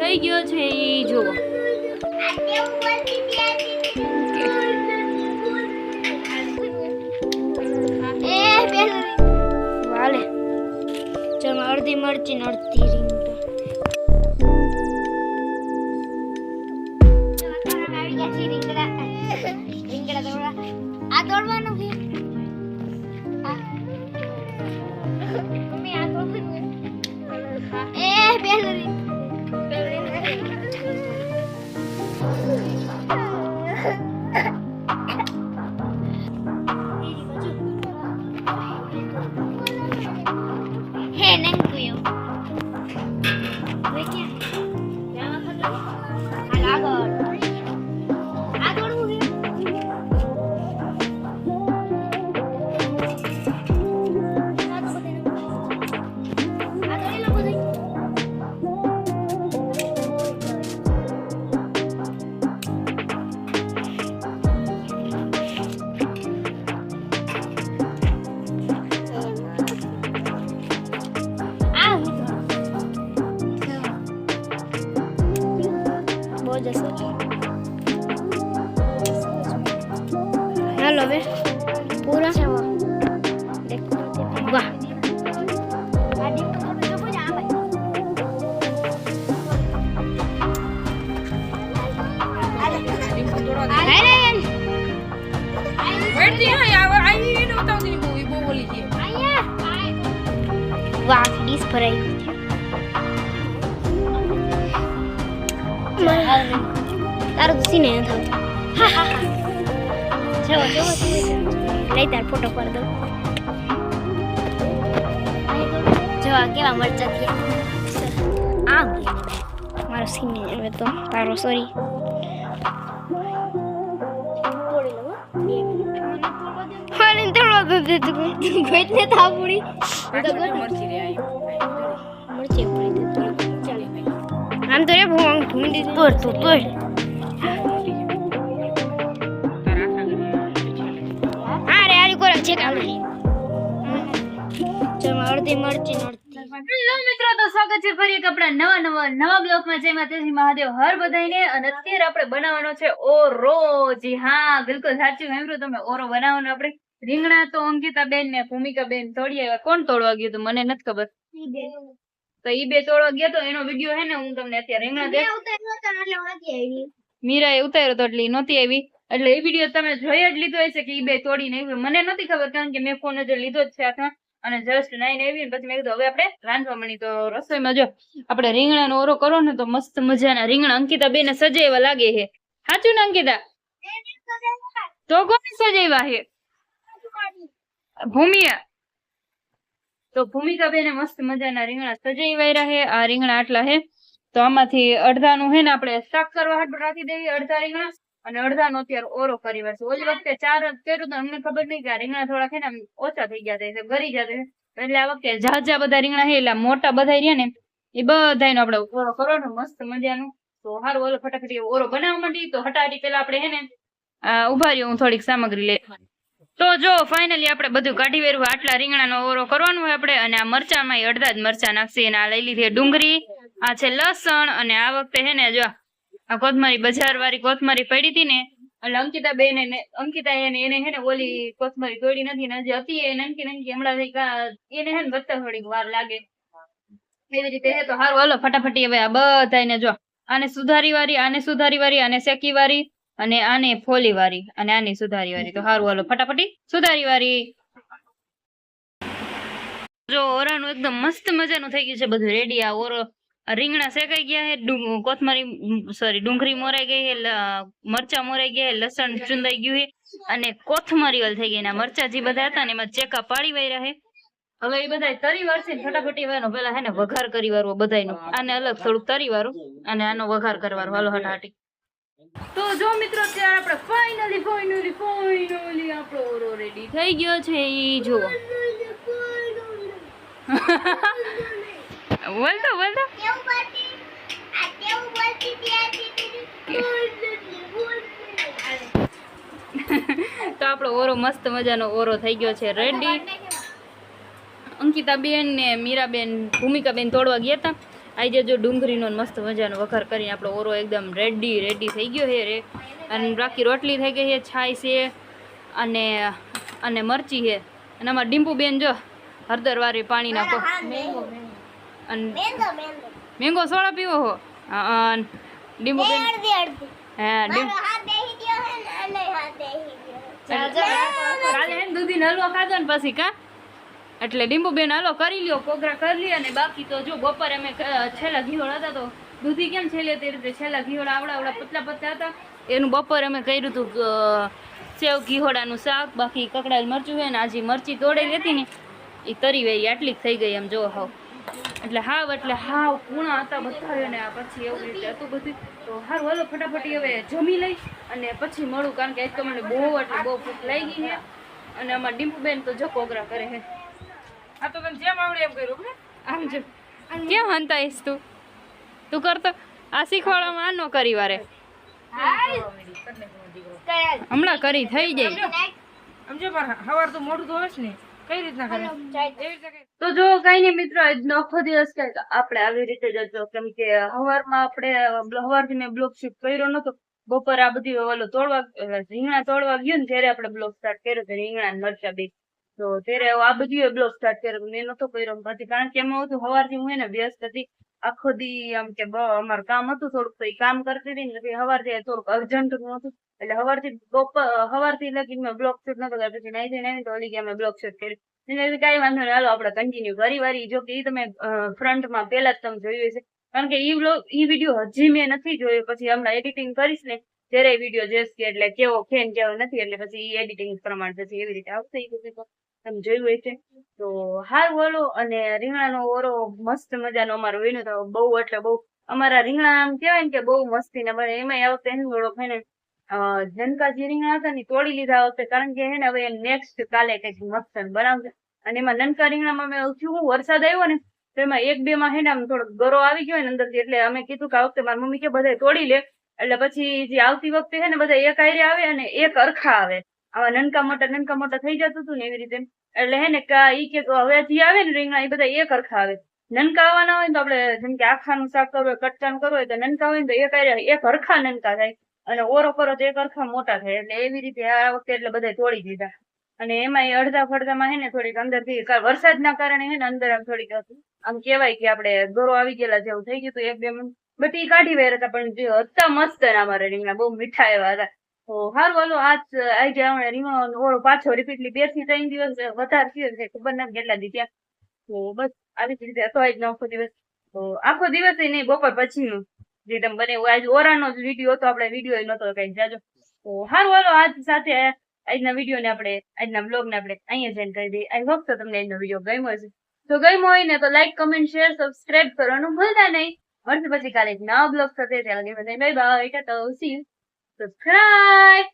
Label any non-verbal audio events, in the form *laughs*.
થઈ ગયો છે એ જુઓ. વાલે. ચાલ અડધી મરચી ને અડધી રીંગણા. હાલ આગળ હાલો હવે પૂરા વાહ વાહ ડીશ ભરાઈ છે તારું તો સીને નથી જવો જવો લઈ તાર ફોટો કરી દઉં જોવા કેવા મરચા થયા. આમ મારો સીન હવે તો. તારો સોરી ગોઈતને થાપડી મરચી આમ તો રે ભૂંગ દીધું. તોડ તું તોડ છે કામ અડધી મરચી હેલો મિત્રો તો સ્વાગત છે ફરી એક આપણા નવા નવા નવા બ્લોગમાં. જય માતાજી મહાદેવ હર બધાઈને અને અત્યારે આપણે બનાવવાનો છે ઓરો. જી હા બિલકુલ સાચું તમે ઓરો બનાવવાનો આપણે. રીંગણા તો અંકિતા બેન ને ભૂમિકા બેન તોડી આવ્યા કોણ તોડવા ગયું હતું? મને નથી ખબર. તો ઈ બે તોડવા ગયા તો એનો વીડિયો હે ને હું તમને અત્યારે રીંગણા મીરા એ ઉતાર્યો તો એટલે નતી નહોતી આવી. એટલે એ વીડિયો તમે જોઈ જ લીધો હશે કે એ બે તોડીને આવી મને નથી ખબર કારણ કે મેં ફોન જ લીધો જ છે આખા. અને જસ્ટ નાઈને આવી ને પછી મેં કીધું, હવે આપણે રાંધવા મળી તો રસોઈમાં જો આપણે રીંગણાનો ઓરો કરો ને તો મસ્ત મજાના રીંગણા અંકિતા બેને સજાવ્યા લાગે છે. સાચું ને અંકિતા? તો કોને સજાવ્યા છે? ભૂમિયા. તો ભૂમિકા બેને મસ્ત મજાના રીંગણા સજાવ્યા છે. આ રીંગણા આટલા છે. તો આમાંથી અડધાનું હે ને આપણે શાક કરવા હાટ રાખી દેવી, અડધા રીંગણા. અને અડધાનો અત્યારે ઓરો કરી વર્ષે ઓલી વખતે ચાર કર્યું તો અમને ખબર નહીં કે આ રીંગણા થોડા છે ને ઓછા થઈ ગયા છે. ગરી જતા. એટલે આ વખતે ઝાઝા બધા રીંગણા છે. એટલે મોટા બધા રહ્યા ને, એ બધા આપણે ઓરો કરો ને મસ્ત મજાનું. તો હારું ઓલો ફટાફટ ઓરો બનાવવા માંડી. તો હટાટી પેલા આપણે હે ને ઊભા રહ્યો હું થોડીક સામગ્રી લે તો જો ફાઇનલી આપણે બધું કાઢી વેરવું આટલા રીંગણાનો ઓરો કરવાનો હોય આપણે. અને આ મરચામાં અડધા જ મરચા નાખશે. અને આ લઈ લીધી ડુંગળી. આ છે લસણ. અને આ વખતે હે ને, જો આ કોથમરી બજાર વાળી કોથમરી પડી હતી ને, એટલે અંકિતા બેન એને અંકિતા એને એને હે ને ઓલી કોથમરી તોડી નથી ને, હજી હતી એ નનકી નનકી હમણાં એને હે ને વધતા થોડીક વાર લાગે. એવી રીતે હે તો હારું, હાલો, ફટાફટી હવે આ બધાને જો, આને સુધારી વાળી આને સુધારી વાળી આને શેકી વાળી અને આને ફોલી વાળી અને આની સુધારી વાળી તો હારું, હાલો, ફટાફટી સુધારી વાળી જો, ઓરાનું એકદમ મસ્ત મજાનું થઈ ગયું છે બધું, રેડી આ ઓરો. રીંગણા શેકાઈ ગયા છે કોથમારી સોરી ડુંગળી મોરાઈ ગઈ છે મરચા મોરાઈ ગયા લસણ ચુંદાઈ ગયું છે અને કોથમરી વાલ થઈ ગઈ ને મરચા જે બધા હતા ને એમાં ચેકા પાડી વાયરા છે. હવે એ બધા તરી વાળશે ને ફટાફટી વાનો પેલા હે ને વઘાર કરી વારવો બધાનો આને અલગ થોડુંક તરી વાળું અને આનો વઘાર કરવાનો. હાલો હટાટી તો જો મિત્રો, અત્યારે આપણે ફાઇનલી ફાઇનલી ફાઇનલી આપણો ઓરો રેડી થઈ ગયો છે ઈ *laughs* જુઓ બોલતો બોલ તો. આપણો ઓરો મસ્ત મજાનો ઓરો થઈ ગયો છે. રેડી અંકિતા બેન ને મીરાબેન ભૂમિકાબેન તોડવા ગયા હતા. આજે જો ડુંગળીનો મસ્ત મજાનો વઘાર કરીને આપણો ઓરો એકદમ રેડી રેડી થઈ ગયો છે રે. અને બાકી રોટલી થઈ ગઈ છે છાય છે અને અને મરચી છે. અને આમાં ડીમ્પુબેન જો હળદરવાળી પાણી નાખો. અને મેંગો સોડા પીવો હો? અડધી હા કાલે હે ને દૂધીનો હલવો ખાધો ને પછી કા? એટલે ડીંબુબેન હાલો કરી લ્યો કોગરા કરી લ્યો અને બાકી તો જો બપોરે અમે છેલ્લા ઘીવડ હતા તો દૂધી કેમ છેલ્લે તે રીતે છેલ્લા ઘીવડ આવડા આવડા પતલા પતલા હતા. એનું બપોરે અમે કર્યું હતું સેવ ઘીહોડાનું શાક બાકી કકડાયેલ મરચું હોય ને આજે મરચી તોડેલી હતી ને એ તરી વઈ આટલી થઈ ગઈ એમ જો હાવ. એટલે હાવ એટલે હાવ પૂણા હતા બધા ને આ પછી એવું રીતે હતું બધું. તો સારું હાલો ફટાફટી હવે જમી લઈ અને પછી મળું. કારણ કે એક તો મને બહુ એટલે બહુ ભૂખ લાગી છે. અને આમાં ડીમ્પુબેન તો જો કોગરા કરે છે. આ તો તને જેમ આવડે એમ કર્યું ને આમ જો. કેમ હંતાઈશ તું? તું કરતો? આ શીખવાડવામાં આ ન કરી વારે. હમણાં કરી થઈ જાય સમજો પણ હવાર તો મોઢું ધોવે છે ને કઈ રીતના કરે. તો જો કઈ નઈ મિત્રો આજનો આખો દિવસ કંઈક આપણે આવી રીતે જજો કેમ કે હવારમાં આપણે હવારથી મેં બ્લોક શિફ્ટ કર્યો નતો. બપોર આ બધી ઓલો તોડવા રીંગણા તોડવા ગયો ને ત્યારે આપણે બ્લોક સ્ટાર્ટ કર્યો તો રીંગણા મરચા બે. તો ત્યારે આ બધી બ્લોક સ્ટાર્ટ કર્યો મેં નતો કર્યો પછી કારણ કે એમાં હતું હવારથી હું એને વ્યસ્ત હતી. આખો દી આમ કે અમારું કામ હતું થોડુંક તો એ કામ કરતી હતી ને પછી હવારથી થોડુંક અર્જન્ટનું હતું. એટલે હવારથી હવારથી લગી મેં બ્લોગ શૂટ નતો કર્યો. પછી નાઈ થઈને તો ઓલી ગયા અમે બ્લોક શૂટ કર્યું. એટલે કઈ વાંધો નહીં. હાલો, આપણે કન્ટિન્યુ કરી વારી, જો કે એ તમે ફ્રન્ટમાં પહેલા જ તમે જોયું હશે. કારણ કે ઈ બ્લોગ ઈ વીડિયો હજી મેં નથી જોયો. પછી હમણાં એડિટિંગ કરીશ ને, ત્યારે વીડિયો જોઈશ કે એટલે કેવો છે કેવો નથી. એટલે પછી એડિટિંગ પ્રમાણે પછી એવી રીતે આવશે એ બધું તમે જોયું હોય છે તો હાર બોલો. અને રીંગણાનો ઓરો મસ્ત મજાનો અમારો વિનો તો બહુ, એટલે બહુ અમારા રીંગણા આમ કહેવાય ને કે બહુ મસ્તી ને બને. એમાં આવતો એનું હે ને જનકા જે રીંગણા હતા ને તોડી લીધા હશે કારણ કે હે હવે નેક્સ્ટ કાલે કંઈક મસ્ત બનાવશે. અને એમાં નનકા રીંગણામાં મેં થયું વરસાદ આવ્યો ને, તો એમાં એક બે માં હે ને, આમ થોડો ગરો આવી ગયો ને અંદરથી, એટલે અમે કીધું કે આ વખતે મારી મમ્મી કે બધા તોડી લે. એટલે પછી જે આવતી વખતે હે ને બધા એક આયરે આવે અને એક અરખા આવે. આવા નનકા મોટા નનકા મોટા થઈ જતું હતું ને એવી રીતે એટલે હે ને ઈ કે હવે જે આવે ને રીંગણા એ બધા એક અરખા આવે. નનકા આવવાના હોય તો આપણે, જેમ કે આખાનું શાક કરવું હોય, કટકાનું કરવું હોય, તો નનકા હોય ને તો એક એક હરખા નનકા થાય. અને ઓરો તો એક મોટા થાય એટલે એવી રીતે આ વખતે એટલે બધા તોડી દીધા. અને એમાં એ અડધા ફડધામાં હે ને થોડીક અંદરથી વરસાદના કારણે હે ને અંદર આમ થોડીક આમ કહેવાય કે આપણે દોરો આવી ગયેલા જેવું થઈ ગયું એક બે મિનિટ બટ એ કાઢી વેર હતા, પણ જે હતા મસ્ત ને અમારે રીંગણા, બહુ મીઠા એવા હતા. તો સારું હાલો, આજ આજે આપણે રીંગણો ઓરો પાછો રિપીટલી બેથી ત્રણ દિવસ, વધારે થયો છે, ખબર ના કેટલા દી ત્યાં તો બસ, આવી જ રીતે હતો આજનો આખો દિવસ. તો આખો દિવસ નહીં, બપોર પછીનું. જે તમે બને આજ ઓરાનો જ વીડિયો હતો, આપણે વીડિયો નતો કઈ, જાજો. તો સારું હાલો, આજ સાથે આજના વીડિયો ને આપણે આજના બ્લોગ ને આપણે અહીંયા સેન્ડ કરી દઈએ. આઈ હોપ તો તમને આજનો વીડિયો ગમ્યો હશે. તો ગમ્યો હોય ને, તો લાઈક કમેન્ટ શેર સબસ્ક્રાઇબ કરવાનું ભૂલતા નહીં. મળશે પછી કાલે નવા બ્લોગ સાથે. ત્યાં લગી bye bye tata see you subscribe